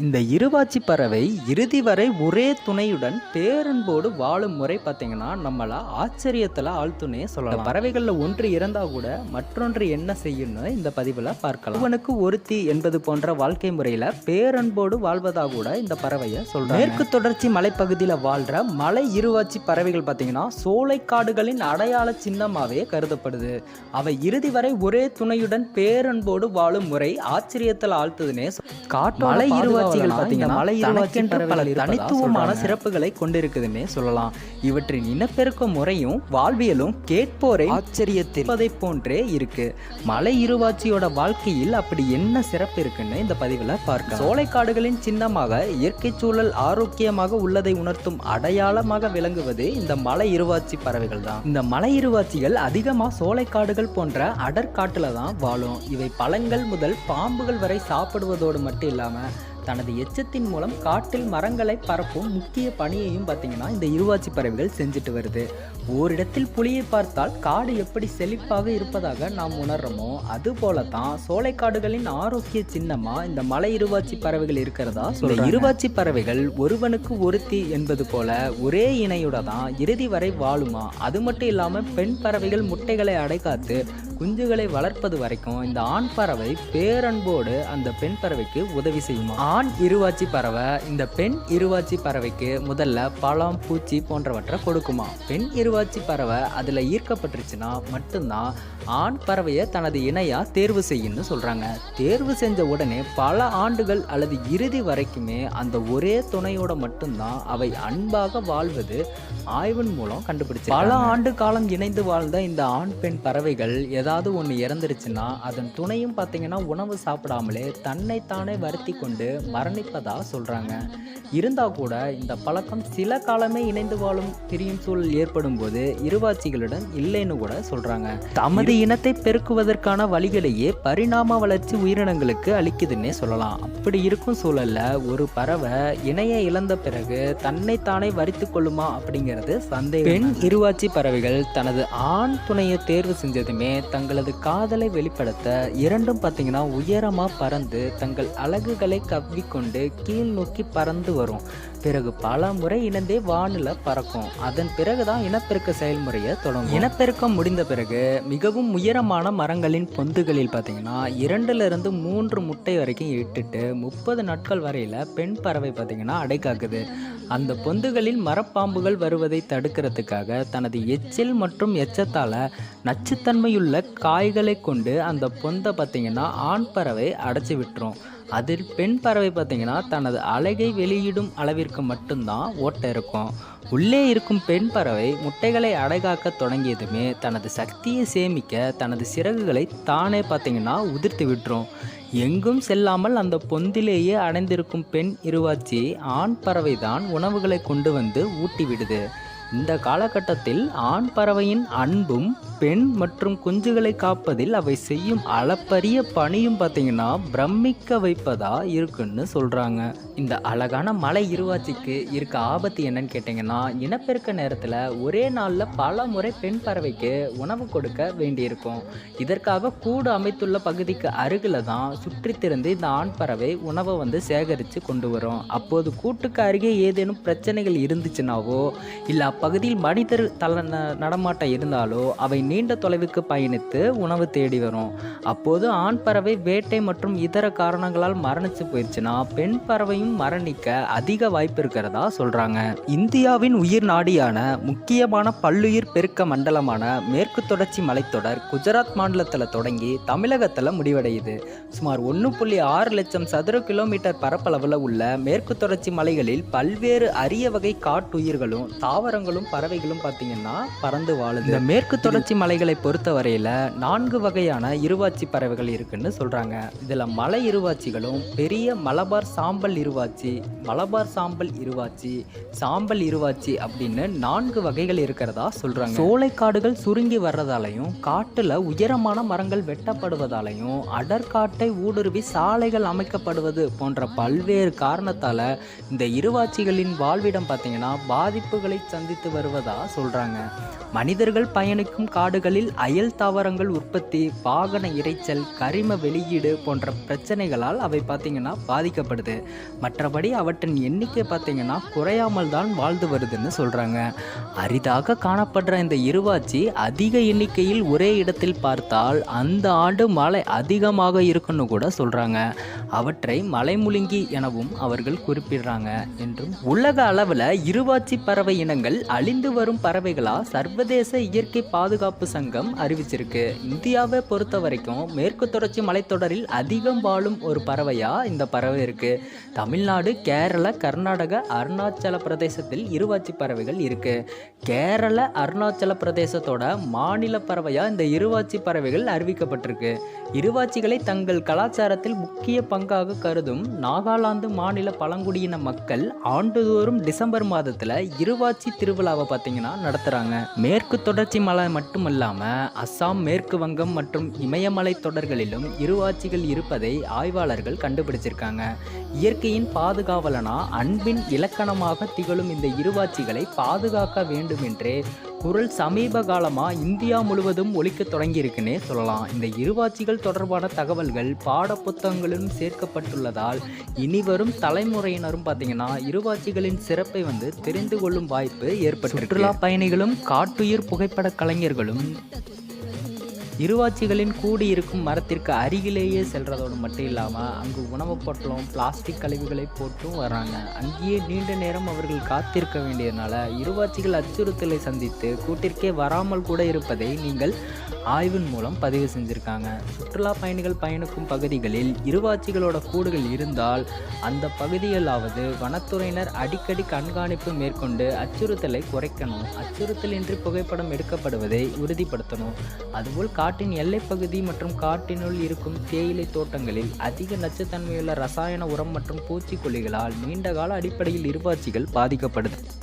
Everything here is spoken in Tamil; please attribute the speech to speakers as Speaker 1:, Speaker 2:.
Speaker 1: இந்த இருவாச்சி பறவை இறுதி வரை ஒரே துணையுடன் பேரன்போடு வாழும் முறை பார்த்தீங்கன்னா நம்மள ஆச்சரியத்தில் ஆழ்த்துனே சொல்லலாம். பறவைகளில் ஒன்று இறந்தா கூட மற்றொன்று என்ன செய்யும்னு இந்த பதிவில் பார்க்கலாம். ஒருவனுக்கு ஒருத்தி என்பது போன்ற வாழ்க்கை முறையில் பேரன்போடு வாழ்வதா கூட இந்த பறவையை சொல்றாங்க. மேற்கு தொடர்ச்சி மலைப்பகுதியில் வாழ்ற மலை இருவாச்சி பறவைகள் பார்த்தீங்கன்னா சோலைக்காடுகளின் அடையாள சின்னமாகவே கருதப்படுது. அவை இறுதி வரை ஒரே துணையுடன் பேரன்போடு வாழும் முறை ஆச்சரியத்தில் ஆழ்த்துதுன்னே காட்டு மலை பார்த்தீங்கன்னா மலை தனித்துவமான சிறப்புகளை கொண்டிருக்குதுன்னே சொல்லலாம். இவற்றின் இனப்பெருக்க முறையும் வாழ்வியலும் கேட்போரை ஆச்சரியத்திற்பதை போன்றே இருக்கு. மலை இருவாச்சியோட வாழ்க்கையில் அப்படி என்ன சிறப்பு இருக்குன்னு இந்த பதிவில் பார்க்கலாம். சோலைக்காடுகளின் சின்னமாக இயற்கை சூழல் ஆரோக்கியமாக உள்ளதை உணர்த்தும் அடையாளமாக விளங்குவது இந்த மலை இருவாச்சி பறவைகள் தான். இந்த மலை இருவாச்சிகள் அதிகமாக சோலைக்காடுகள் போன்ற அடற்காட்டுல தான் வாழும். இவை பழங்கள் முதல் பாம்புகள் வரை சாப்பிடுவதோடு மட்டும் இல்லாமல் தனது எச்சத்தின் மூலம் காட்டில் மரங்களை பரப்பும் முக்கிய பணியையும் பார்த்தீங்கன்னா இந்த இருவாச்சி பறவைகள் செஞ்சுட்டு வருது. ஓரிடத்தில் புலியை பார்த்தால் காடு எப்படி செழிப்பாக இருப்பதாக நாம் உணர்றோமோ அதுபோல தான் சோலைக்காடுகளின் ஆரோக்கிய சின்னமா இந்த மலை இருவாச்சி பறவைகள் இருக்கிறதா சொல்ல இருவாச்சி பறவைகள் ஒருவனுக்கு ஒருத்தி என்பது போல ஒரே இணையோட தான் இறுதி வரை வாழுமா? அது மட்டும் இல்லாமல் பெண் பறவைகள் முட்டைகளை அடைக்காத்து குஞ்சுகளை வளர்ப்பது வரைக்கும் இந்த ஆண் பறவை பேரன்போடு அந்த பெண் பறவைக்கு உதவி செய்யுமா? ஆண் இருவாச்சி பறவை இந்த பெண் இருவாச்சி பறவைக்கு முதல்ல பழம் பூச்சி போன்றவற்றை கொடுக்குமா? பெண் இருவாச்சி பறவை அதில் ஈர்க்கப்பட்டுருச்சுன்னா மட்டும்தான் ஆண் பறவையை தனது இணையாக தேர்வு செய்யும்னு சொல்கிறாங்க தேர்வு செஞ்ச உடனே பல ஆண்டுகள் அல்லது இறுதி வரைக்குமே அந்த ஒரே துணையோட மட்டும்தான் அவை அன்பாக வாழ்வது ஆய்வின் மூலம் கண்டுபிடிச்சு பல ஆண்டு காலம் இணைந்து வாழ்ந்த இந்த ஆண் பெண் பறவைகள் ஏதாவது ஒன்று இறந்துருச்சுன்னா அதன் துணையும் பார்த்தீங்கன்னா உணவு சாப்பிடாமலே தன்னைத்தானே வருத்தி கொண்டு மரணிப்பதா சொல்கிறாங்க இருந்தால் கூட இந்த பழக்கம் சில காலமே இணைந்து வாழும் பிரியும் சூழல் ஏற்படும் போது இருவாச்சிகளுடன் இல்லைன்னு கூட சொல்கிறாங்க தமது இனத்தை பெருக்குவதற்கான வழிகளையே பரிணாம வளர்ச்சி உயிரினங்களுக்கு அளிக்குதுன்னே சொல்லலாம். அப்படி இருக்கும் சூழல்ல ஒரு பறவை இணைய இழந்த பிறகு தன்னைத்தானே வரித்து கொள்ளுமா அப்படிங்கிறது சந்தேகம். பெண் இருவாச்சி பறவைகள் தனது ஆண் துணையை தேர்வு செஞ்சதுமே தங்களது காதலை வெளிப்படுத்த இரண்டும் பார்த்தீங்கன்னா உயரமா பறந்து தங்கள் அலகுகளை கவ்விக்கொண்டு கீழ் நோக்கி பறந்து வரும். பிறகு பல முறை இணைந்தே வானில் பறக்கும். அதன் பிறகுதான் இனப்பெருக்க செயல்முறையை தொடங்கும். இனப்பெருக்கம் முடிந்த பிறகு மிகவும் உயரமான மரங்களின் பொந்துகளில் பார்த்தீங்கன்னா இரண்டுல இருந்து மூன்று முட்டை வரைக்கும் இட்டுட்டு முப்பது நாட்கள் வரையில பெண் பறவை பார்த்தீங்கன்னா அடைக்காக்குது அந்த பொந்துகளில் மரப்பாம்புகள் வருவதை தடுக்கிறதுக்காக தனது எச்சில் மற்றும் எச்சத்தால நச்சுத்தன்மையுள்ள காய்களை கொண்டு அந்த பொந்தை பார்த்திங்கன்னா ஆண் பறவை அடைச்சி விட்டுரும். அதில் பெண் பறவை பார்த்திங்கன்னா தனது அழகை வெளியிடும் அளவிற்கு மட்டும்தான் ஓட்டை இருக்கும். உள்ளே இருக்கும் பெண் பறவை முட்டைகளை அடைகாக்க தொடங்கியதுமே தனது சக்தியை சேமிக்க தனது சிறகுகளை தானே பார்த்திங்கன்னா உதிர்த்து விட்டுரும். எங்கும் செல்லாமல் அந்த பொந்திலேயே அடைந்திருக்கும் பெண் இருவாச்சி ஆண் பறவை தான் உணவுகளை கொண்டு வந்து ஊட்டி விடுது. இந்த காலகட்டத்தில் ஆண் பறவையின் அன்பும் பெண் மற்றும் குஞ்சுகளை காப்பதில் அவை செய்யும் அளப்பரிய பணியும் பார்த்தீங்கன்னா பிரமிக்க வைப்பதா இருக்குன்னு சொல்றாங்க. இந்த அழகான மலை இருவாச்சிக்கு இருக்க ஆபத்து என்னன்னு கேட்டிங்கன்னா இனப்பெருக்க நேரத்தில் ஒரே நாளில் பல முறை பெண் பறவைக்கு உணவு கொடுக்க வேண்டியிருக்கும். இதற்காக கூடு அமைத்துள்ள பகுதிக்கு அருகில் தான் சுற்றி திறந்து இந்த ஆண் பறவை உணவை வந்து சேகரித்து கொண்டு வரும். அப்போது கூட்டுக்கு அருகே ஏதேனும் பிரச்சனைகள் இருந்துச்சுனாவோ இல்லை அப்பகுதியில் மனிதர் தல ந- நடமாட்டம் இருந்தாலோ அவை நீண்ட தொலைவுக்கு பயணித்து உணவு தேடி வரும். அப்போது ஆண் பறவை வேட்டை மற்றும் இதர காரணங்களால் மரணிச்சு போயிடுச்சுன்னா பெண் பறவையும் மரணிக்க அதிக வாய்ப்பு இருக்கிறதா சொல்றாங்க. இந்தியாவின் உயிர் நாடியான முக்கியமான பல்லுயிர் பெருக்க மண்டலமான மேற்கு தொடர்ச்சி மலைத்தொடர் குஜராத் மாநிலத்தில் தொடங்கி தமிழகத்தில் முடிவடையுது. சுமார் ஒன்று புள்ளி ஆறு லட்சம் சதுர கிலோமீட்டர் பரப்பளவில் உள்ள மேற்கு தொடர்ச்சி மலைகளில் பல்வேறு அரிய வகை காட்டுயிர்களும் தாவரங்களும் பறவைகளும் பார்த்தீங்கன்னா பறந்து வாழுது. இந்த மேற்கு தொடர்ச்சி மலைகளை பொறுத்தவரையில் நான்கு வகையான இருவாச்சி பறவைகள் இருக்குன்னு சொல்றாங்க. இதில் மலை இருவாச்சிகளும் பெரிய மலபார் சாம்பல் இருவாச்சி மலபார் சாம்பல் இருவாச்சி சாம்பல் இருவாச்சி அப்படின்னு நான்கு வகைகள் இருக்கிறதா சொல்றாங்க. சோலைக்காடுகள் சுருங்கி வர்றதாலையும் காட்டுல உயரமான மரங்கள் வெட்டப்படுவதாலையும் அடர்காட்டை ஊடுருவி சாலைகள் அமைக்கப்படுவது போன்ற பல்வேறு காரணத்தால இந்த இருவாச்சிகளின் வாழ்விடம் பார்த்தீங்கன்னா பாதிப்புகளை சந்தித்து அதிகரித்து வருவதா சொல்றாங்க. மனிதர்கள் பயணிக்கும் காடுகளில் அயல் தாவரங்கள் உற்பத்தி வாகன இரைச்சல் கரிம வெளியீடு போன்ற பிரச்சனைகளால் அவை பார்த்தீங்கன்னா பாதிக்கப்படுது. மற்றபடி அவற்றின் எண்ணிக்கை பார்த்தீங்கன்னா குறையாமல் தான் வாழ்ந்து வருதுன்னு சொல்றாங்க. அரிதாக காணப்படுற இந்த இருவாச்சி அதிக எண்ணிக்கையில் ஒரே இடத்தில் பார்த்தால் அந்த ஆண்டு மழை அதிகமாக இருக்குன்னு கூட சொல்றாங்க. அவற்றை மலைமுழுங்கி எனவும் அவர்கள் குறிப்பிடுறாங்க. என்றும் உலக அளவில் இருவாச்சி பறவை இனங்கள் அழிந்து வரும் பறவைகளா சர்வதேச இயற்கை பாதுகாப்பு சங்கம் அறிவிச்சிருக்கு. இந்தியாவை பொறுத்த வரைக்கும் மேற்கு தொடர்ச்சி மலைத்தொடரில் அதிகம் வாழும் ஒரு பறவையா இந்த பறவை இருக்கு. தமிழ்நாடு கேரள கர்நாடக அருணாச்சல பிரதேசத்தில் இருவாச்சி பறவைகள் இருக்கு. கேரள அருணாச்சல பிரதேசத்தோட மாநில பறவையா இந்த இருவாச்சி பறவைகள் அறிவிக்கப்பட்டிருக்கு. இருவாச்சிகளை தங்கள் கலாச்சாரத்தில் முக்கிய பங்காக கருதும் நாகாலாந்து மாநில பழங்குடியின மக்கள் ஆண்டுதோறும் டிசம்பர் மாதத்தில் இருவாச்சி திருவிழாவை பார்த்தீங்கன்னா நடத்துறாங்க. மேற்கு தொடர்ச்சி மலை மட்டும் அஸ்ஸாம் மேற்கு வங்கம் மற்றும் இமயமலை தொடர்களிலும் இருவாட்சிகள் இருப்பதை ஆய்வாளர்கள் கண்டுபிடிச்சிருக்காங்க. இயற்கையின் பாதுகாவலனா அன்பின் இலக்கணமாக திகழும் இந்த இருவாட்சிகளை பாதுகாக்க வேண்டும் என்றே குரல் சமீப காலமாக இந்தியா முழுவதும் ஒழிக்கத் தொடங்கியிருக்குன்னே சொல்லலாம். இந்த இருவாச்சிகள் தொடர்பான தகவல்கள் பாடப்புத்தகங்களிலும் சேர்க்கப்பட்டுள்ளதால் இனி வரும் தலைமுறையினரும் பார்த்தீங்கன்னா இருவாச்சிகளின் சிறப்பை வந்து தெரிந்து கொள்ளும் வாய்ப்பு ஏற்பட்டு சுற்றுலா பயணிகளும் காட்டுயிர் புகைப்பட கலைஞர்களும் இருவாச்சிகளின் கூடி இருக்கும் மரத்திற்கு அருகிலேயே செல்றதோடு மட்டும் இல்லாமல் அங்கு உணவு பொட்டலும் பிளாஸ்டிக் கழிவுகளை போட்டும் வர்றாங்க அங்கேயே நீண்ட நேரம் அவர்கள் காத்திருக்க வேண்டியதுனால இருவாச்சிகள் அச்சுறுத்தலை சந்தித்து கூட்டிற்கே வராமல் கூட இருப்பதை நீங்கள் ஆய்வின் மூலம் பதிவு செஞ்சுருக்காங்க. சுற்றுலா பயணிகள் பயணிக்கும் பகுதிகளில் இருவாச்சிகளோட கூடுகள் இருந்தால் அந்த பகுதிகளாவது வனத்துறையினர் அடிக்கடி கண்காணிப்பு மேற்கொண்டு அச்சுறுத்தலை குறைக்கணும். அச்சுறுத்தலின்றி புகைப்படம் எடுக்கப்படுவதை உறுதிப்படுத்தணும். அதுபோல் காட்டின் எல்லைப்பகுதி மற்றும் காட்டினுள் இருக்கும் தேயிலை தோட்டங்களில் அதிக நச்சுத்தன்மையுள்ள ரசாயன உரம் மற்றும் பூச்சிக்கொல்லிகளால் நீண்டகால அடிப்படையில் இருவாச்சிகள் பாதிக்கப்படுது.